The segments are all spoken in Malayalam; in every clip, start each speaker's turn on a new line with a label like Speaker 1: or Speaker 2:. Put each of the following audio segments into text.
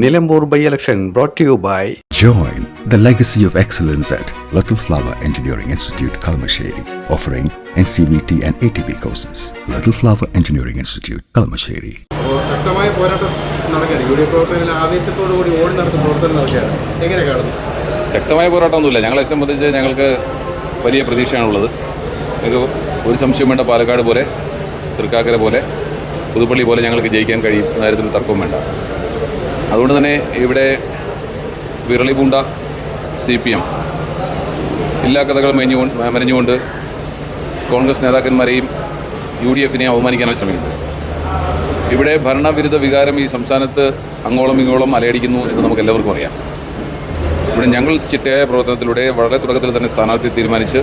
Speaker 1: Nilambur by election brought you by join the legacy of excellence at Little Flower Engineering Institute Kalamassery offering N C B
Speaker 2: T and A T B courses Little Flower Engineering Institute Kalamassery ശക്തമായ പോരാട്ടം നടക്കുകയാണ്.
Speaker 3: ശക്തമായ പോരാട്ടമൊന്നുമില്ല. ഞങ്ങളെ സംബന്ധിച്ച് ഞങ്ങൾക്ക് വലിയ പ്രതീക്ഷയാണുള്ളത്. ഞങ്ങൾക്ക് ഒരു സംശയം വേണ്ട പാലക്കാട് പോലെ തൃക്കാക്കര പോലെ പുതുപ്പള്ളി പോലെ ഞങ്ങൾക്ക് ജയിക്കാൻ കഴിയും എന്ന തർക്കവും വേണ്ട. അതുകൊണ്ട് തന്നെ ഇവിടെ വിരളിപൂണ്ട സി പി എം. എല്ലാ കഥകളും മെഞ്ഞുകൊണ്ട് മെനഞ്ഞുകൊണ്ട് കോൺഗ്രസ് നേതാക്കന്മാരെയും യു ഡി എഫിനെയും അവമാനിക്കാനാണ് ശ്രമിക്കുന്നത് ഇവിടെ ഭരണവിരുദ്ധ വികാരം ഈ സംസ്ഥാനത്ത് അങ്ങോളം ഇങ്ങോളം അലയടിക്കുന്നു എന്ന് നമുക്ക് എല്ലാവർക്കും അറിയാം. ഇവിടെ ഞങ്ങൾ ചിട്ടയായ പ്രവർത്തനത്തിലൂടെ വളരെ തുടക്കത്തിൽ തന്നെ സ്ഥാനാർത്ഥി തീരുമാനിച്ച്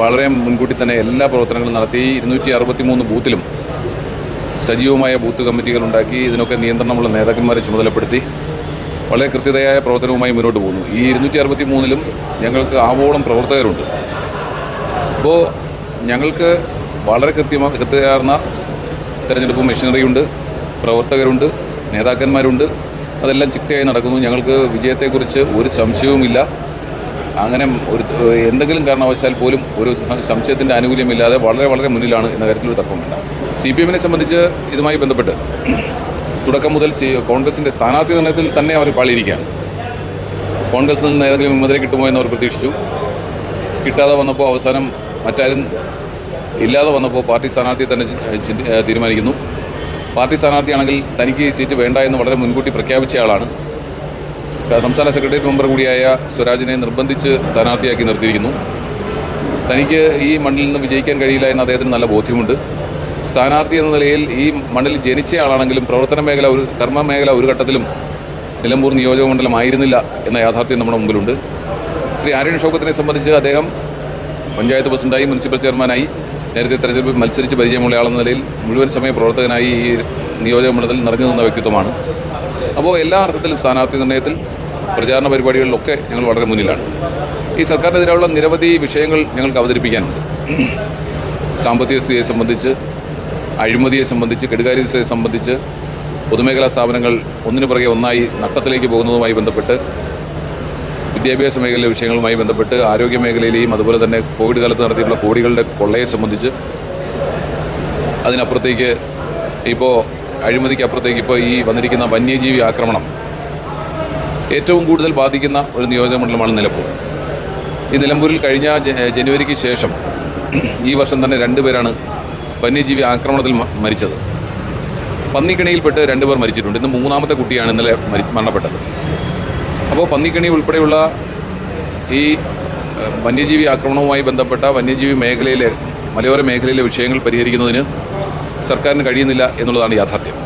Speaker 3: വളരെ മുൻകൂട്ടി തന്നെ എല്ലാ പ്രവർത്തനങ്ങളും നടത്തി ഇരുന്നൂറ്റി അറുപത്തി മൂന്ന് ബൂത്തിലും സജീവമായ ബൂത്ത് കമ്മിറ്റികൾ ഉണ്ടാക്കി ഇതിനൊക്കെ നിയന്ത്രണമുള്ള നേതാക്കന്മാരെ ചുമതലപ്പെടുത്തി വളരെ കൃത്യതയായ പ്രവർത്തനവുമായി മുന്നോട്ട് പോകുന്നു. ഈ ഇരുന്നൂറ്റി അറുപത്തി മൂന്നിലും ഞങ്ങൾക്ക് ആവോളം പ്രവർത്തകരുണ്ട്. അപ്പോൾ ഞങ്ങൾക്ക് വളരെ കൃത്യമാ കൃത്യമാർന്ന തെരഞ്ഞെടുപ്പ് മെഷീനറിയുണ്ട് പ്രവർത്തകരുണ്ട് നേതാക്കന്മാരുണ്ട്. അതെല്ലാം ചിട്ടയായി നടക്കുന്നു. ഞങ്ങൾക്ക് വിജയത്തെക്കുറിച്ച് ഒരു സംശയവുമില്ല. അങ്ങനെ ഒരു എന്തെങ്കിലും കാരണവശാൽ പോലും ഒരു സംശയത്തിന്റെ ആനുകൂല്യമില്ലാതെ വളരെ വളരെ മുന്നിലാണ് എന്ന കാര്യത്തിൽ ഒരു വേണ്ട സി പി എമ്മിനെ സംബന്ധിച്ച് ഇതുമായി ബന്ധപ്പെട്ട് തുടക്കം മുതൽ കോൺഗ്രസിന്റെ സ്ഥാനാർത്ഥി നിർണയത്തിൽ തന്നെ അവർ പാളിയിരിക്കുകയാണ്. കോൺഗ്രസിൽ നിന്ന് ഏതെങ്കിലും വിമതരെ കിട്ടുമോ എന്ന് അവർ പ്രതീക്ഷിച്ചു. കിട്ടാതെ വന്നപ്പോൾ അവസാനം മറ്റാരും ഇല്ലാതെ വന്നപ്പോൾ പാർട്ടി സ്ഥാനാർത്ഥി തന്നെ തീരുമാനിക്കുന്നു. പാർട്ടി സ്ഥാനാർത്ഥിയാണെങ്കിൽ തനിക്ക് ഈ സീറ്റ് വേണ്ട എന്ന് വളരെ മുൻകൂട്ടി പ്രഖ്യാപിച്ച ആളാണ്. സംസ്ഥാന സെക്രട്ടേറിയറ്റ് മെമ്പർ കൂടിയായ സ്വരാജിനെ നിർബന്ധിച്ച് സ്ഥാനാർത്ഥിയാക്കി നിർത്തിയിരിക്കുന്നു. തനിക്ക് ഈ മണ്ണിൽ നിന്ന് വിജയിക്കാൻ കഴിയില്ല എന്ന് അദ്ദേഹത്തിന് നല്ല ബോധ്യമുണ്ട്. സ്ഥാനാർത്ഥി എന്ന നിലയിൽ ഈ മണ്ണിൽ ജനിച്ചയാളാണെങ്കിലും പ്രവർത്തന മേഖല ഒരു കർമ്മ മേഖല ഒരു ഘട്ടത്തിലും നിലമ്പൂർ നിയോജക മണ്ഡലമായിരുന്നില്ല എന്ന യാഥാർത്ഥ്യം നമ്മുടെ മുമ്പിലുണ്ട്. ശ്രീ ആര്യൻ ഷൗക്കത്തിനെ സംബന്ധിച്ച് അദ്ദേഹം പഞ്ചായത്ത് പ്രസിഡന്റായി മുനിസിപ്പൽ ചെയർമാനായി നേരത്തെ തെരഞ്ഞെടുപ്പിൽ മത്സരിച്ച് പരിചയമുള്ള ആളെന്ന നിലയിൽ മുഴുവൻ സമയ പ്രവർത്തകനായി ഈ നിയോജക മണ്ഡലത്തിൽ നിറഞ്ഞു നിന്ന വ്യക്തിത്വമാണ്. അപ്പോൾ എല്ലാ അർത്ഥത്തിലും സ്ഥാനാർത്ഥി നിർണയത്തിൽ പ്രചാരണ പരിപാടികളിലൊക്കെ ഞങ്ങൾ വളരെ മുന്നിലാണ്. ഈ സർക്കാരിനെതിരെയുള്ള നിരവധി വിഷയങ്ങൾ ഞങ്ങൾക്ക് അവതരിപ്പിക്കാനുണ്ട്. സാമ്പത്തിക സ്ഥിതിയെ സംബന്ധിച്ച് അഴിമതിയെ സംബന്ധിച്ച് കെടുകാര്യസ്ഥയെ സംബന്ധിച്ച് പൊതുമേഖലാ സ്ഥാപനങ്ങൾ ഒന്നിനു പുറകെ ഒന്നായി നഷ്ടത്തിലേക്ക് പോകുന്നതുമായി ബന്ധപ്പെട്ട് വിദ്യാഭ്യാസ മേഖലയിലെ വിഷയങ്ങളുമായി ബന്ധപ്പെട്ട് ആരോഗ്യ മേഖലയിലെയും അതുപോലെ തന്നെ കോവിഡ് കാലത്ത് നടത്തിയിട്ടുള്ള കോടികളുടെ കൊള്ളയെ സംബന്ധിച്ച് അതിനപ്പുറത്തേക്ക് ഇപ്പോൾ അഴിമതിക്ക് അപ്പുറത്തേക്ക് ഇപ്പോൾ ഈ വന്നിരിക്കുന്ന വന്യജീവി ആക്രമണം ഏറ്റവും കൂടുതൽ ബാധിക്കുന്ന ഒരു നിയോജകമണ്ഡലമാണ് നിലമ്പൂർ. ഈ നിലമ്പൂരിൽ കഴിഞ്ഞ ജനുവരിക്ക് ശേഷം ഈ വർഷം തന്നെ രണ്ടുപേരാണ് വന്യജീവി ആക്രമണത്തിൽ മരിച്ചത്. പന്നിക്കണിയിൽപ്പെട്ട് രണ്ടുപേർ മരിച്ചിട്ടുണ്ട്. ഇന്ന് മൂന്നാമത്തെ കുട്ടിയാണ് ഇന്നലെ മരി മരണപ്പെട്ടത്. അപ്പോൾ പന്നിക്കണി ഉൾപ്പെടെയുള്ള ഈ വന്യജീവി ആക്രമണവുമായി ബന്ധപ്പെട്ട വന്യജീവി മേഖലയിലെ മലയോര മേഖലയിലെ വിഷയങ്ങൾ പരിഹരിക്കുന്നതിന് സർക്കാരിന് കഴിയുന്നില്ല എന്നുള്ളതാണ് യാഥാർത്ഥ്യം.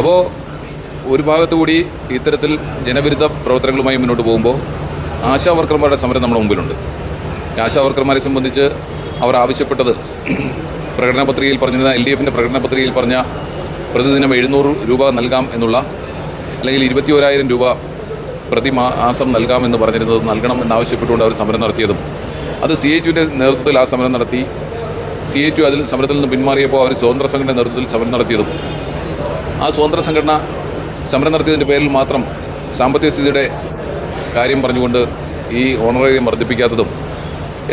Speaker 3: അപ്പോൾ ഒരു ഭാഗത്തു കൂടി ഇത്തരത്തിൽ ജനവിരുദ്ധ പ്രവർത്തനങ്ങളുമായി മുന്നോട്ട് പോകുമ്പോൾ ആശാ വർക്കർമാരുടെ സമരം നമ്മുടെ മുമ്പിലുണ്ട്. ആശാവർക്കർമാരെ ആശാ വർക്കർമാരെ സംബന്ധിച്ച് അവർ ആവശ്യപ്പെട്ടത് പ്രകടന പത്രികയിൽ പറഞ്ഞിരുന്ന എൽ ഡി എഫിന്റെ പ്രകടന പത്രികയിൽ പറഞ്ഞ പ്രതിദിനം എഴുന്നൂറ് രൂപ നൽകാം എന്നുള്ള അല്ലെങ്കിൽ ഇരുപത്തി ഓരായിരം രൂപ പ്രതി മാസം നൽകാമെന്ന് പറഞ്ഞിരുന്നത് നൽകണം എന്നാവശ്യപ്പെട്ടുകൊണ്ട് അവർ സമരം നടത്തിയതും അത് സി എച്ച് യുവിന്റെ നേതൃത്വത്തിൽ ആ സമരം നടത്തി സി എച്ച് ടു അതിൽ സമരത്തിൽ നിന്ന് പിന്മാറിയപ്പോൾ അവർ സ്വതന്ത്ര സംഘടന നേതൃത്വത്തിൽ സമരം നടത്തിയതും. ആ സ്വതന്ത്ര സംഘടന സമരം നടത്തിയതിന്റെ പേരിൽ മാത്രം സാമ്പത്തിക സ്ഥിതിയുടെ കാര്യം പറഞ്ഞുകൊണ്ട് ഈ ഓണറേറിയം വർദ്ധിപ്പിക്കാത്തതും.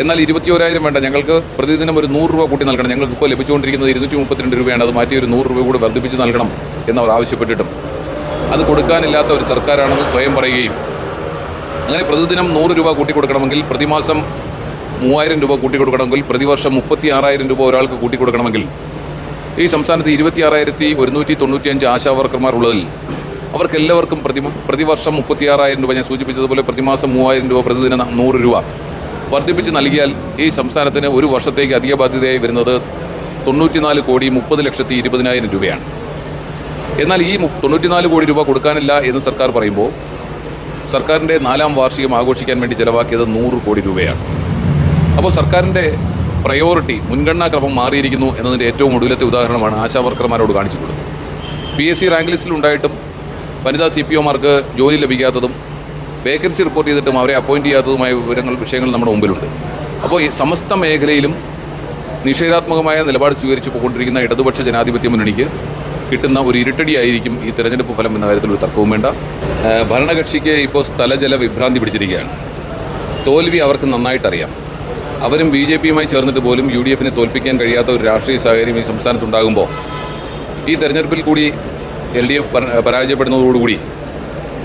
Speaker 3: എന്നാൽ ഇരുപത്തി ഓരായിരം വേണ്ട ഞങ്ങൾക്ക് പ്രതിദിനം ഒരു നൂറ് രൂപ കൂട്ടി നൽകണം. ഞങ്ങൾക്ക് ഇപ്പോൾ ലഭിച്ചുകൊണ്ടിരിക്കുന്നത് ഇരുന്നൂറ്റി മുപ്പത്തിരണ്ട് രൂപയാണ്. അത് മാറ്റി ഒരു നൂറ് രൂപ കൂടി വർദ്ധിപ്പിച്ച് നൽകണം എന്നവർ ആവശ്യപ്പെട്ടിട്ടും. അത് കൊടുക്കാനില്ലാത്ത ഒരു സർക്കാരാണെന്ന് സ്വയം പറയുകയും അങ്ങനെ പ്രതിദിനം നൂറ് രൂപ കൂട്ടിക്കൊടുക്കണമെങ്കിൽ പ്രതിമാസം മൂവായിരം രൂപ കൂട്ടിക്കൊടുക്കണമെങ്കിൽ പ്രതിവർഷം മുപ്പത്തി ആറായിരം രൂപ ഒരാൾക്ക് കൂട്ടിക്കൊടുക്കണമെങ്കിൽ. ഈ സംസ്ഥാനത്ത് ഇരുപത്തി ആറായിരത്തി ഒരുന്നൂറ്റി തൊണ്ണൂറ്റിയഞ്ച് ആശാവർക്കർമാർ ഉള്ളതിൽ അവർക്കെല്ലാവർക്കും പ്രതി പ്രതിവർഷം മുപ്പത്തിയാറായിരം രൂപ ഞാൻ സൂചിപ്പിച്ചതുപോലെ പ്രതിമാസം മൂവായിരം രൂപ പ്രതിദിന നൂറ് രൂപ വർദ്ധിപ്പിച്ച് നൽകിയാൽ ഈ സംസ്ഥാനത്തിന് ഒരു വർഷത്തേക്ക് അധിക ബാധ്യതയായി വരുന്നത് തൊണ്ണൂറ്റിനാല് കോടി മുപ്പത് ലക്ഷത്തി ഇരുപതിനായിരം രൂപയാണ്. എന്നാൽ ഈ തൊണ്ണൂറ്റിനാല് കോടി രൂപ കൊടുക്കാനില്ല എന്ന് സർക്കാർ പറയുമ്പോൾ സർക്കാരിന്റെ നാലാം വാർഷികം ആഘോഷിക്കാൻ വേണ്ടി ചിലവാക്കിയത് നൂറ് കോടി രൂപയാണ്. അപ്പോൾ സർക്കാരിന്റെ പ്രയോറിറ്റി മുൻഗണനാ ക്രമം മാറിയിരിക്കുന്നു എന്നതിന്റെ ഏറ്റവും ഒടുവിലത്തെ ഉദാഹരണമാണ് ആശാ വർക്കർമാരോട് കാണിച്ചിട്ടുള്ളത്. പി എസ് സി റാങ്ക് ലിസ്റ്റിൽ ഉണ്ടായിട്ടും വനിതാ സി പി ഒമാർക്ക് ജോലി ലഭിക്കാത്തതും വേക്കൻസി റിപ്പോർട്ട് ചെയ്തിട്ടും അവരെ അപ്പോയിന്റ് ചെയ്യാത്തതുമായ വിവരങ്ങൾ വിഷയങ്ങൾ നമ്മുടെ മുമ്പിലുണ്ട്. അപ്പോൾ ഈ സമസ്ത മേഖലയിലും നിഷേധാത്മകമായ നിലപാട് സ്വീകരിച്ച് പോയിക്കൊണ്ടിരിക്കുന്ന ഇടതുപക്ഷ ജനാധിപത്യ മുന്നണിക്ക് കിട്ടുന്ന ഒരു ഇരുട്ടടിയായിരിക്കും ഈ തെരഞ്ഞെടുപ്പ് ഫലം എന്ന കാര്യത്തിൽ ഒരു തർക്കവും വേണ്ട. ഭരണകക്ഷിക്ക് ഇപ്പോൾ സ്ഥലജല വിഭ്രാന്തി പിടിച്ചിരിക്കുകയാണ്. തോൽവി അവർക്ക് നന്നായിട്ടറിയാം. അവരും ബി ജെ പിയുമായി ചേർന്നിട്ട് പോലും യു ഡി എഫിനെ തോൽപ്പിക്കാൻ കഴിയാത്ത ഒരു രാഷ്ട്രീയ സാഹചര്യം ഈ സംസ്ഥാനത്തുണ്ടാകുമ്പോൾ ഈ തെരഞ്ഞെടുപ്പിൽ കൂടി എൽ ഡി എഫ് പരാജയപ്പെടുന്നതോടുകൂടി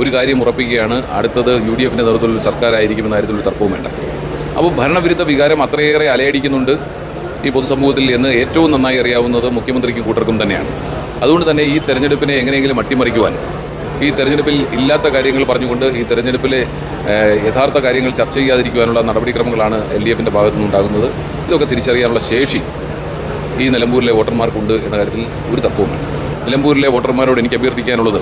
Speaker 3: ഒരു കാര്യം ഉറപ്പിക്കുകയാണ്. അടുത്തത് യു ഡി എഫിന്റെ നേതൃത്വത്തിൽ സർക്കാരായിരിക്കുമെന്ന കാര്യത്തിൽ തർക്കവും വേണ്ട. അപ്പോൾ ഭരണവിരുദ്ധ വികാരം അത്രയേറെ അലയടിക്കുന്നുണ്ട് ഈ പൊതുസമൂഹത്തിൽ എന്ന് ഏറ്റവും നന്നായി അറിയാവുന്നത് മുഖ്യമന്ത്രിക്കും കൂട്ടർക്കും തന്നെയാണ്. അതുകൊണ്ട് തന്നെ ഈ തെരഞ്ഞെടുപ്പിനെ എങ്ങനെയെങ്കിലും അട്ടിമറിക്കുവാൻ ഈ തെരഞ്ഞെടുപ്പിൽ ഇല്ലാത്ത കാര്യങ്ങൾ പറഞ്ഞുകൊണ്ട് ഈ തെരഞ്ഞെടുപ്പിലെ യഥാർത്ഥ കാര്യങ്ങൾ ചർച്ച ചെയ്യാതിരിക്കുവാനുള്ള നടപടിക്രമങ്ങളാണ് എൽ ഡി എഫിന്റെ ഭാഗത്തു നിന്നുണ്ടാകുന്നത് ഇതൊക്കെ തിരിച്ചറിയാനുള്ള ശേഷി ഈ നിലമ്പൂരിലെ വോട്ടർമാർക്കുണ്ട് എന്ന കാര്യത്തിൽ ഒരു തർക്കവുമില്ല. നിലമ്പൂരിലെ വോട്ടർമാരോട് എനിക്ക് അഭ്യർത്ഥിക്കാനുള്ളത്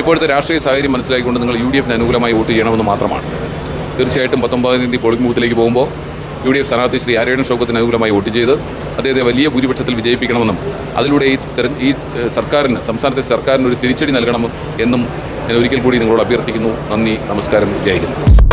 Speaker 3: ഇപ്പോഴത്തെ രാഷ്ട്രീയ സാഹചര്യം മനസ്സിലാക്കിക്കൊണ്ട് നിങ്ങൾ യു ഡി എഫിന് അനുകൂലമായി വോട്ട് ചെയ്യണമെന്ന് മാത്രമാണ്. തീർച്ചയായിട്ടും പത്തൊമ്പതാം തീയതി പോളിംഗ് ബൂത്തിലേക്ക് പോകുമ്പോൾ യു ഡി എഫ് സ്ഥാനാർത്ഥി ശ്രീ ആരായണ ഷൗക്കത്തിന് അനുകൂലമായി വോട്ട് ചെയ്ത് അദ്ദേഹത്തെ വലിയ ഭൂരിപക്ഷത്തിൽ വിജയിപ്പിക്കണമെന്നും അതിലൂടെ ഈ തെര ഈ സർക്കാരിന് സംസ്ഥാനത്തെ സർക്കാരിന് ഒരു തിരിച്ചടി നൽകണം എന്നും ഞാൻ ഒരിക്കൽ കൂടി നിങ്ങളോട് അഭ്യർത്ഥിക്കുന്നു. നന്ദി നമസ്കാരം ജയിക്കുന്നു